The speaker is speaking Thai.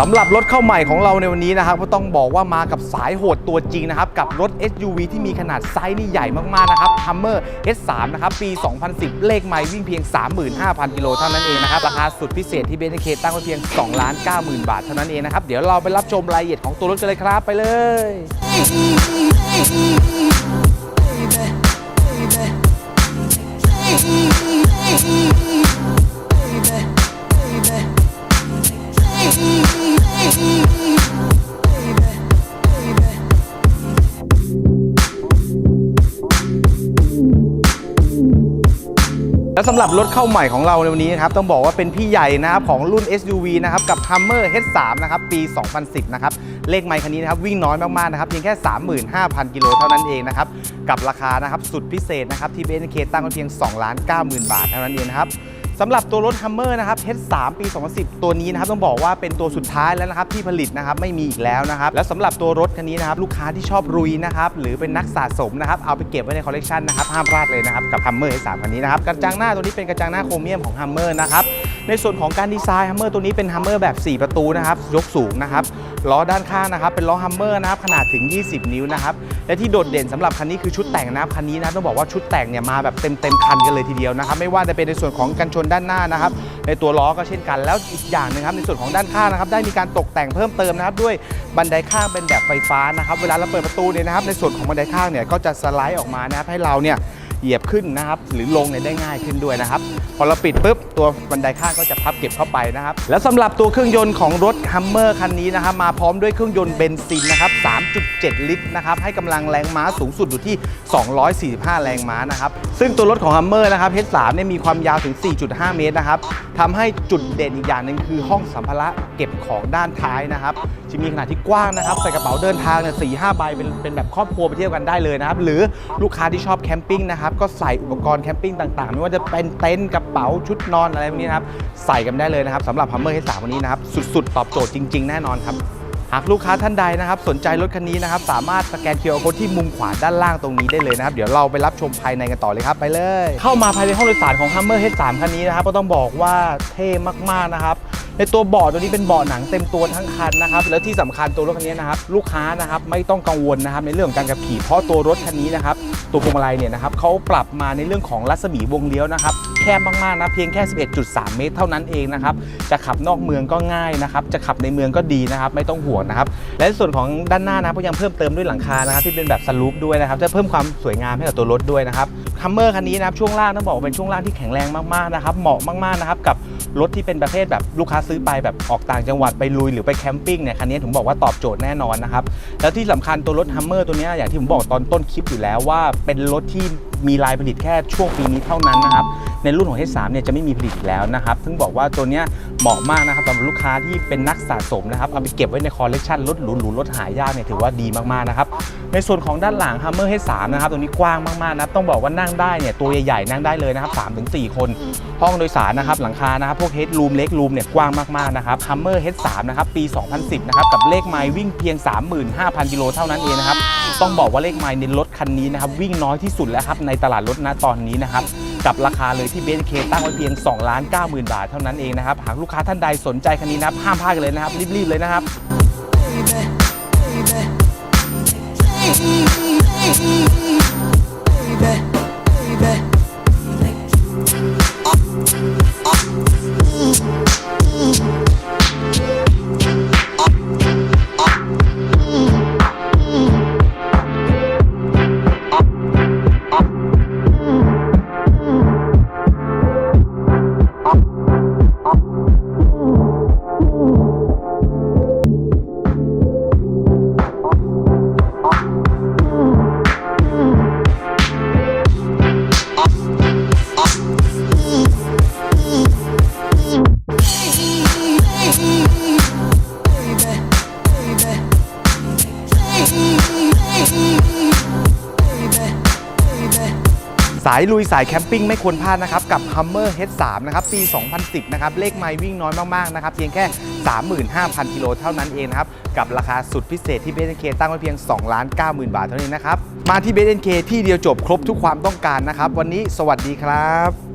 สำหรับรถเข้าใหม่ของเราในวันนี้นะครับก็ต้องบอกว่ามากับสายโหดตัวจริงนะครับกับรถ SUV ที่มีขนาดไซส์นี่ใหญ่มากๆนะครับ Hummer H3 นะครับปี 2010 เลขไมล์วิ่งเพียง 35,000 กิโลเท่านั้นเองนะครับราคาสุดพิเศษที่เบนเคตั้งไว้เพียง2ล้าน90,000 บาทเท่านั้นเองนะครับเดี๋ยวเราไปรับชมรายละเอียดของตัวรถกันเลยครับไปเลย และสำหรับรถเข้าใหม่ของเราในวันนี้นะครับ ต้องบอกว่าเป็นพี่ใหญ่นะครับ ของรุ่น SUV นะครับ กับ Hummer H3 นะครับ ปี 2010 นะครับ เลขไมค์คันนี้นะครับ วิ่งน้อยมาก ๆ นะครับ เพียงแค่ 35,000 กิโลเท่านั้นเองนะครับ กับราคานะครับ สุดพิเศษนะครับ ที่ BNK ตั้งไว้เพียง2ล้าน90,000 บาทเท่านั้นเองนะครับ สำหรับตัวรถ Hummer นะครับ H3 ปี 2010 ตัวนี้นะครับต้องบอกว่าเป็นตัวสุดท้ายแล้วนะครับที่ผลิตนะครับไม่มีอีกแล้วนะครับแล้วสำหรับตัวรถคันนี้นะครับลูกค้าที่ชอบรุยนะครับหรือเป็นนักสะสมนะครับเอาไปเก็บไว้ในคอลเลกชันนะครับห้ามพลาดเลยนะครับกับ Hummer H3 คันนี้นะครับกระจังหน้าตัวนี้เป็นกระจังหน้าโครเมียมของ Hummer นะครับ ในส่วนของการดีไซน์ Hummer ตัวนี้เป็น Hummer แบบ 4 ประตูนะครับยกสูงนะครับล้อด้านข้างนะครับเป็นล้อ Hummer นะครับขนาดถึง 20 นิ้วนะครับและที่โดดเด่นสำหรับคันนี้คือชุดแต่งนะครับคันนี้นะต้องบอกว่าชุดแต่งเนี่ยมาแบบเต็มเต็มคันกันเลยทีเดียวนะครับไม่ว่าจะเป็นในส่วนของกันชนด้านหน้านะครับในตัวล้อก็เช่นกันแล้วอีกอย่างหนึงครับในส่วนของด้านข้างนะครับได้มีการตกแต่งเพิ่มเติมนะครับด้วยบันไดข้างเป็นแบบไฟฟ้านะครับเวลาเราเปิดประตูเนี่ยนะครับในส่วนของบันไดข้างเนี่ยก็จะสไลด์ออกมานะครับให้เราเนี่ย เหยียบขึ้นนะครับ หรือลงเนี่ยได้ง่ายขึ้นด้วยนะครับ พอเราปิดปุ๊บตัวบันไดข้างก็จะพับเก็บเข้าไปนะครับ แล้วสำหรับตัวเครื่องยนต์ของรถ Hummer คันนี้นะครับมาพร้อมด้วยเครื่องยนต์เบนซินนะครับ 3.7 ลิตรนะครับให้กำลังแรงม้าสูงสุดอยู่ที่ 245 แรงม้านะครับ ซึ่งตัวรถของ Hummer นะครับ H3 เนี่ยมีความยาวถึง 4.5 เมตรนะครับทำให้จุดเด่นอีกอย่างหนึ่งคือห้องสัมภาระเก็บของด้านท้ายนะครับจะมีขนาดที่กว้างนะครับใส่กระเป๋าเดินทางเนี่ยสี่ห้าใบเป็นเป็นแบบครอบครัวไปเที่ยวกันได้เลยนะครับหรือลูกค้าที่ชอบแคมปิ้งนะครับก็ใส่อุปกรณ์แคมปิ้งต่างๆ ไม่ว่าจะเป็นเต็นท์กระเป๋าชุดนอนอะไรพวกนี้นะครับใส่กันได้เลยนะครับสำหรับ Hummer H3 วันนี้นะครับสุดๆ ตอบโจทย์จริง ๆ แน่นอนครับหากลูกค้าท่านใดนะครับ สนใจรถคันนี้นะครับ สามารถสแกน QR Code ที่มุมขวาด้านล่างตรงนี้ได้เลยนะครับ เดี๋ยวเราไปรับชมภายในกันต่อเลยครับ ไปเลย เข้ามาภายในห้องโดยสารของ Hummer H3 คันนี้นะครับ ก็ต้องบอกว่าเท่มาก ๆ นะครับ ในตัวเบาะตัวนี้เป็นเบาะหนังเต็มตัวทั้งคันนะครับ แล้วที่สำคัญตัวรถคันนี้นะครับ ลูกค้านะครับไม่ต้องกังวลนะครับในเรื่องของการขับขี่เพราะตัวรถคันนี้นะครับ ตัวพวงมาลัยเนี่ยนะครับเขาปรับมาในเรื่องของรัศมีวงเลี้ยวนะครับแคบมากๆนะเพียงแค่ 11.3 เมตรเท่านั้นเองนะครับจะขับนอกเมืองก็ง่ายนะครับจะขับในเมืองก็ดีนะครับไม่ต้องห่วงนะครับและในส่วนของด้านหน้านะก็ยังเพิ่มเติมด้วยหลังคานะครับที่เป็นแบบสลูปด้วยนะครับจะเพิ่มความสวยงามให้กับตัวรถด้วยนะครับ ฮัมเมอร์คันนี้นะครับช่วงล่างต้องบอกว่าเป็นช่วงล่างที่แข็งแรงมากๆนะครับเหมาะมากๆนะครับกับรถที่เป็นประเภทแบบลูกค้าซื้อไปแบบออกต่างจังหวัดไปลุยหรือไปแคมปิ้งเนี่ยคันนี้ผมบอกว่าตอบโจทย์แน่นอนนะครับแล้วที่สำคัญตัวรถฮัมเมอร์ตัวนี้อย่างที่ผมบอกตอนต้นคลิปอยู่แล้วว่าเป็นรถที่มีลายผลิตแค่ช่วงปีนี้เท่านั้นนะครับ ในรุ่นของ H3 เนี่ยจะไม่มีผลิตอีกแล้วนะครับ ซึ่งบอกว่าตัวเนี้ยเหมาะมากนะครับสำหรับลูกค้าที่เป็นนักสะสมนะครับเอาไปเก็บไว้ในคอลเลกชันรถหรูๆรถหายากเนี่ยถือว่าดีมากๆนะครับ ในส่วนของด้านหลัง Hummer H3 นะครับตัวนี้กว้างมากๆนะครับต้องบอกว่านั่งได้เนี่ยตัวใหญ่ๆนั่งได้เลยนะครับ3-4 คน ห้องโดยสารนะครับหลังคานะครับพวก head room เล็ก room เนี่ยกว้างมากๆนะครับ Hummer H3 นะครับปี 2010นะครับกับเลขไมล์วิ่งเพียง 35,000กิโลเท่านั้นเองนะครับ ต้องบอกว่าเลขไมล์ในรถคันนี้นะครับวิ่งน้อยที่สุดแล้วครับในตลาดรถณตอนนี้นะครับกับราคาเลยที่เบนเคตั้งไว้เพียง2ล้าน9 0,000 บาทเท่านั้นเองนะครับหากลูกค้าท่านใดสนใจคันนี้นะครับห้ามพลาดกันเลยนะครับรีบๆเลยนะครับสายลุยสายแคมปิ้งไม่ควรพลาดนะครับ กับ Hummer H3 นะครับ ปี 2010 นะครับ เลขไมล์วิ่งน้อยมาก ๆ นะครับ เพียงแค่ 35,000 กิโลเท่านั้นเองครับ กับราคาสุดพิเศษที่เบนเคตั้งไว้เพียง 2 ล้าน 90,000 บาทเท่านี้นะครับ มาที่เบนเคที่เดียวจบครบทุกความต้องการนะครับ วันนี้สวัสดีครับ